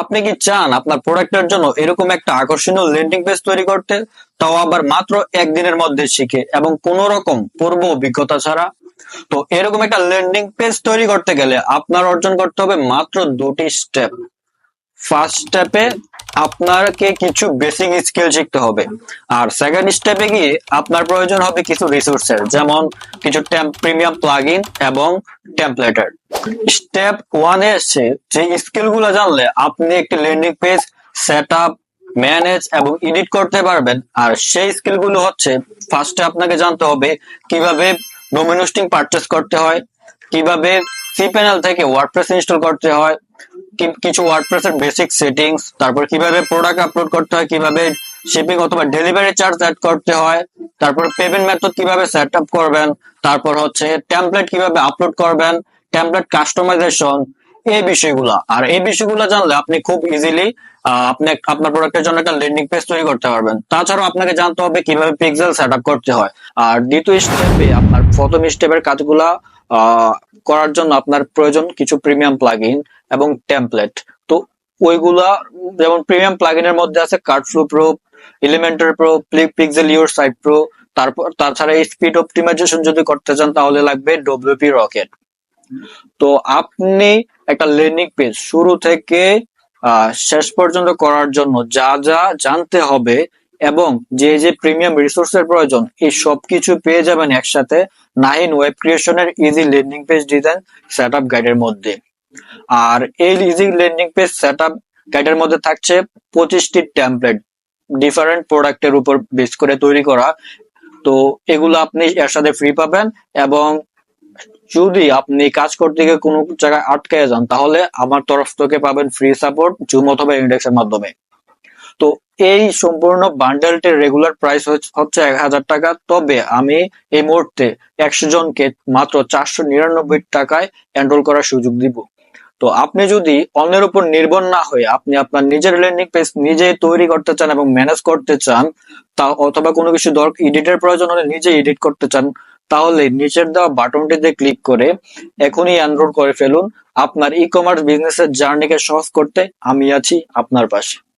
আপনি কি চান আপনার প্রোডাক্টের জন্য এরকম একটা আকর্ষণীয় ল্যান্ডিং পেজ তৈরি করতে? তাও আবার মাত্র একদিনের মধ্যে শিখে এবং কোন রকম পূর্ব অভিজ্ঞতা ছাড়া? তো এরকম একটা ল্যান্ডিং পেজ তৈরি করতে গেলে আপনার অর্জন করতে হবে মাত্র দুটি স্টেপ ফার্স্ট স্টেপে আপনাকে কিছু বেসিক স্কিল শিখতে হবে। আর সেকেন্ড স্টেপে গিয়ে আপনার প্রয়োজন হবে কিছু রিসোর্সের যেমন কিছু প্রিমিয়াম প্লাগইন এবং টেমপ্লেটার স্টেপ ওয়ানে এসে যে স্কিলগুলো জানলে আপনি একটি landing page set up manage এবং এডিট করতে পারবেন। আর সেই স্কিলগুলো হচ্ছে ফার্স্টে আপনাকে জানতে হবে কীভাবে ডোমেন হোস্টিং পারচেস করতে হয়, কীভাবে সি প্যানেল থেকে ওয়ার্ডপ্রেস ইনস্টল করতে হয় কিছু ওয়ার্ডপ্রেস এর বেসিক সেটিংস তারপর কীভাবে প্রোডাক্ট আপলোড করতে হয়, কীভাবে শিপিং অথবা ডেলিভারি চার্জ অ্যাড করতে হয়, তারপর পেমেন্ট মেথড কীভাবে সেট আপ করবেন, তারপর হচ্ছে টেমপ্লেট কীভাবে আপলোড করবেন টেমপ্লেট কাস্টমাইজেশন এই বিষয়গুলো। আর এই বিষয়গুলো জানলে আপনি খুব ইজিলি আপনি আপনার প্রোডাক্টের জন্য একটা ল্যান্ডিং পেজ তৈরি করতে পারবেন। তাছাড়াও আপনাকে জানতে হবে কীভাবে পিক্সেল সেট আপ করতে হয়। আর দ্বিতীয় স্টেপে আপনার প্রথম স্টেপের কাজগুলা করার জন্য আপনার প্রয়োজন কিছু প্রিমিয়াম প্লাগইন এবং টেমপ্লেট তো ওইগুলা যেমন প্রিমিয়াম প্লাগইনের মধ্যে আছে cartflows pro Elementor pro pixel your site pro তারপর, তাছাড়া স্পিড অপটিমাইজেশন যদি করতে চান তাহলে লাগবে ডব্লিউপি রকেট তো আপনি একটা ল্যান্ডিং পেজ শুরু থেকে শেষ পর্যন্ত করার জন্য যা যা জানতে হবে এবং যে যে প্রিমিয়াম রিসোর্সের প্রয়োজন, এই সবকিছু পেয়ে যাবেন একসাথে। Nine web ক্রিয়েশনের easy landing page design set up গাইডের মধ্যে। আর এই easy landing page set up গাইডের মধ্যে থাকছে পঁচিশটি টেমপ্লেট ডিফারেন্ট প্রোডাক্টের উপর বেস করে তৈরি করা। তো এগুলো আপনি এর সাথে ফ্রি পাবেন এবং যদি আপনি কাজ করতে গিয়ে কোনো জায়গায় আটকে যান, তাহলে আমার তরফ থেকে পাবেন ফ্রি সাপোর্ট জুম অথবা ইন্ডেক্সের মাধ্যমে। তো এই সম্পূর্ণ বান্ডেলটির রেগুলার প্রাইস হচ্ছে এক হাজার টাকা। তবে আমি এই মুহূর্তে একশো জনকে মাত্র চারশো নিরানব্বই টাকায় এনরোল করার সুযোগ দিব। তো আপনি যদি অন্যের উপর নির্ভর না হয়ে আপনি আপনার নিজের ল্যান্ডিং পেজ নিজেই তৈরি করতে চান এবং ম্যানেজ করতে চান, তা অথবা কোনো কিছু দরকার এডিটের প্রয়োজন হলে নিজে এডিট করতে চান, তাহলে নিচের দেওয়া বাটনটিতে ক্লিক করে এখনই এনরোল করে ফেলুন। আপনার ই কমার্স বিজনেসের জার্নিকে সহজ করতে আমি আছি আপনার পাশে।